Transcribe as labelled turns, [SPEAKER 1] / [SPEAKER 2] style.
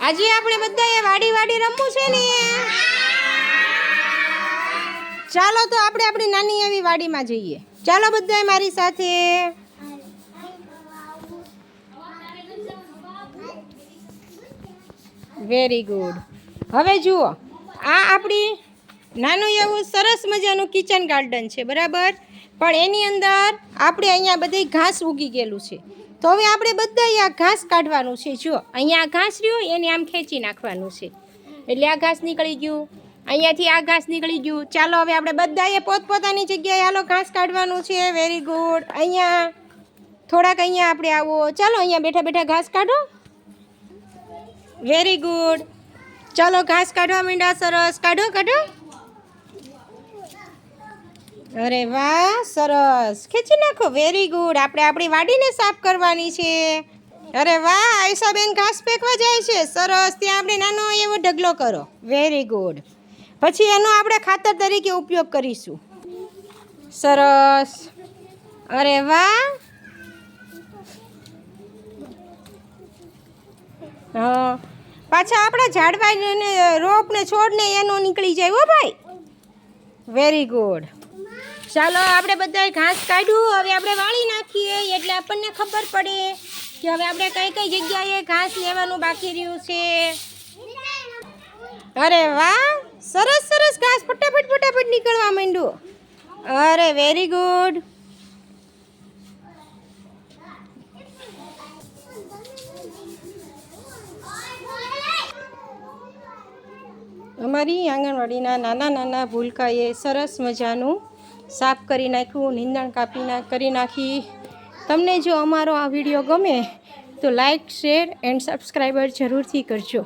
[SPEAKER 1] આજે આપણે બધાએ વાડી વાડી રમવું છે ને? ચાલો તો આપણે આપણી નાની એવી વાડીમાં જઈએ. ચાલો બધાએ મારી સાથે. વેરી ગુડ હવે જુઓ, આ આપણી નાનું એવું સરસ મજાનું કિચન ગાર્ડન છે, બરાબર? પણ એની અંદર આપણે અહીંયા બધી ઘાસ ઉગી ગયેલું છે. તો હવે આપણે બધા આ ઘાસ કાઢવાનું છે જો અહીંયા આ ઘાસ રહ્યું, એને આમ ખેંચી નાખવાનું છે. એટલે આ ઘાસ નીકળી ગયું. અહીંયાથી આ ઘાસ નીકળી ગયું. ચાલો હવે આપણે બધાએ પોતપોતાની જગ્યાએ, હાલો, ઘાસ કાઢવાનું છે. વેરી ગુડ અહીંયા, થોડાક અહીંયા આપણે આવો. ચાલો, અહીંયા બેઠા બેઠા ઘાસ કાઢો. વેરી ગુડ ચાલો, ઘાસ કાઢવા માંડ્યા, સરસ. કાઢો કાઢો. અરે વાહ, સરસ. ખેંચી નાખો. વેરી ગુડ આપણે આપણી વાડીને સાફ કરવાની છે. અરે વાહ, આયશાબેન ઘાસ ફેંકવા જાય છે. સરસ. ત્યાં આપણે નાનો એવો ઢગલો કરો. વેરી ગુડ પછી એનો આપણે ખાતર તરીકે ઉપયોગ કરીશું. સરસ. અરે વાહ. હા. પાછા આપણા ઝાડવા રોપને રોપ ને છોડ ને એનો નીકળી જાય હો ભાઈ. વેરી ગુડ ચાલો આપણે બધાએ ઘાસ કાઢ્યું. હવે આપણે વાળી નાખીએ. એટલે આપણને ખબર પડે કે હવે આપણે કઈ કઈ જગ્યાએ ઘાસ લેવાનું બાકી રહ્યું છે. અરે વાહ! સરસ સરસ ઘાસ. ફટાફટ ફટાફટ નીકળવા માંડ્યું. અરે વેરી ગુડ અમારી આંગણવાડીના નાના નાના ભૂલકાએ સરસ મજાનું સાફ કરી નાખ્યું, નીંદણ કાપી ના, કરી નાખી. તમને જો અમારો આ વીડિયો ગમે તો લાઇક શેર એન્ડ સબસ્ક્રાઈબર જરૂરથી કરજો.